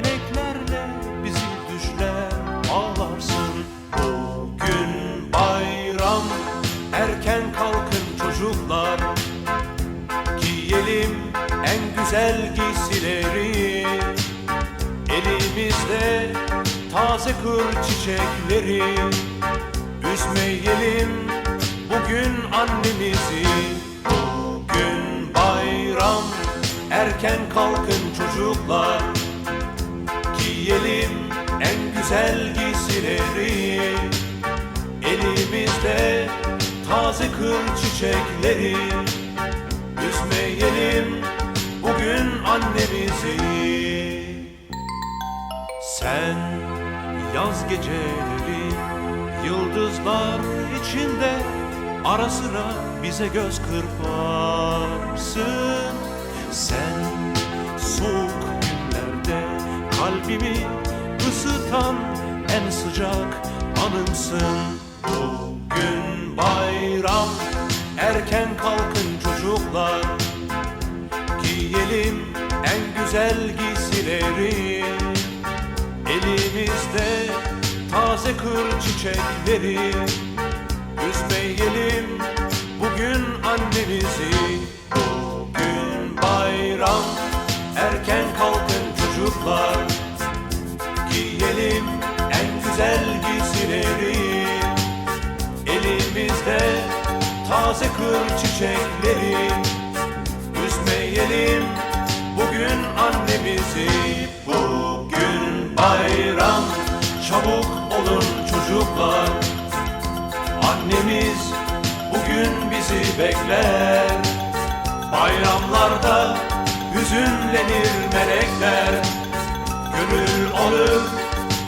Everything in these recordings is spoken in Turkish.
meleklerle bizi düşler ağlarsın. Bugün bayram erken kalkın çocuklar. Giyelim en güzel giysileri. Elimizde taze kır çiçekleri. Üzmeyelim bugün annemizi. Bugün bayram erken kalkın çocuklar giysileri Elimizde taze kır çiçekleri. Üzmeyelim bugün annemizi. Sen yaz geceleri yıldızlar içinde Ara sıra bize göz kırparsın. Sen soğuk günlerde kalbimi ısıtan en sıcak anımsın. Bugün bayram erken kalkın çocuklar. Giyelim en güzel giysileri. Elimizde taze kır çiçekleri. Üzmeyelim bugün annemizi taze kır çiçekleri Üzmeyelim. Bugün annemizi Bugün bayram. Çabuk olun çocuklar. Annemiz bugün bizi bekler. Bayramlarda hüzünlenir melekler. Gönül alır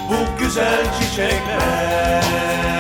bu güzel çiçekler